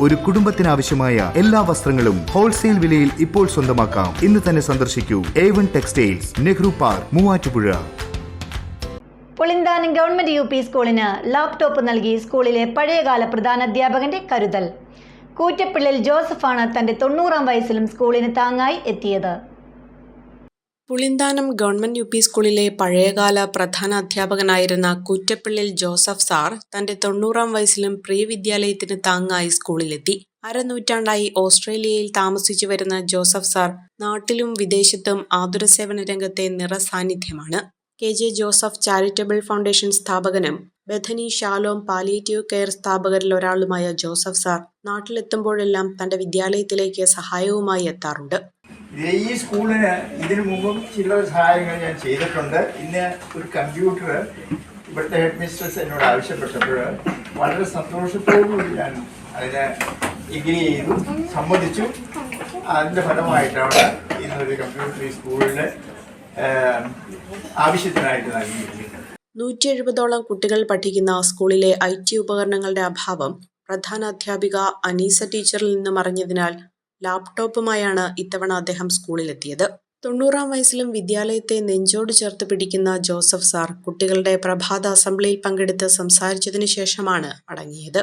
ഒരു കുടുംബത്തിനാവശ്യമായ എല്ലാ വസ്ത്രങ്ങളും ഹോൾസെയിൽ വിലയിൽ ഇപ്പോൾ സ്വന്തമാക്കാം. ഇന്ന് തന്നെ സന്ദർശിക്കൂ. A one textiles Nehru park Muvattupuzha. Pulinthanam government U P സ്കൂളിന് ലാപ്ടോപ്പ് നൽകി സ്കൂളിലെ പഴയകാല പ്രധാനാധ്യാപകന്റെ കരുതൽ. കൂറ്റപ്പിള്ളിൽ ജോസഫാണ് തന്റെ തൊണ്ണൂറാം വയസ്സിലും സ്കൂളിന് താങ്ങായി എത്തിയത്. പുളിന്താനം ഗവൺമെന്റ് യു പി സ്കൂളിലെ പഴയകാല പ്രധാന അധ്യാപകനായിരുന്ന കൂറ്റപ്പള്ളിൽ ജോസഫ് സാർ തന്റെ തൊണ്ണൂറാം വയസ്സിലും പ്രീ വിദ്യാലയത്തിന് താങ്ങായി സ്കൂളിലെത്തി. അരനൂറ്റാണ്ടായി ഓസ്ട്രേലിയയിൽ താമസിച്ചു വരുന്ന ജോസഫ് സാർ നാട്ടിലും വിദേശത്തും ആതുര സേവന രംഗത്തെ നിറസാന്നിധ്യമാണ് K. J. Joseph charitable foundation സ്ഥാപകനും Bethany Shalom palliative care സ്ഥാപകരിൽ ഒരാളുമായ ജോസഫ് സാർ നാട്ടിലെത്തുമ്പോഴെല്ലാം തന്റെ വിദ്യാലയത്തിലേക്ക് സഹായവുമായി എത്താറുണ്ട്. ഈ സ്കൂളിന് ഇതിനു മുമ്പും ചില സഹായങ്ങൾ ഞാൻ ചെയ്തിട്ടുണ്ട്. ഇന്ന് ഒരു കമ്പ്യൂട്ടർ ഇവിടുത്തെ ഹെഡ് മിസ്ട്രസ് എന്നോട് ആവശ്യപ്പെട്ടപ്പോൾ വളരെ സന്തോഷത്തോടുകൂടി ഞാൻ അതിന് എഗ്രി ചെയ്തു സമ്മതിച്ചു. അതിന്റെ ഫലമായിട്ടാണ് ഇന്നൊരു കമ്പ്യൂട്ടർ ഈ സ്കൂളിന് ആവശ്യത്തിനായിട്ട് നൽകിയിരിക്കുന്നത്. നൂറ്റി എഴുപതോളം കുട്ടികൾ പഠിക്കുന്ന സ്കൂളിലെ ഐ ടി ഉപകരണങ്ങളുടെ അഭാവം പ്രധാന അധ്യാപിക അനീസ ടീച്ചറിൽ നിന്നും അറിഞ്ഞതിനാൽ ലാപ്ടോപ്പുമായാണ് ഇത്തവണ അദ്ദേഹം സ്കൂളിലെത്തിയത്. തൊണ്ണൂറാം വയസ്സിലും വിദ്യാലയത്തെ നെഞ്ചോട് ചേർത്ത് പിടിക്കുന്ന ജോസഫ് സാർ കുട്ടികളുടെ പ്രഭാത അസംബ്ലിയിൽ പങ്കെടുത്ത് സംസാരിച്ചതിനു ശേഷമാണ് മടങ്ങിയത്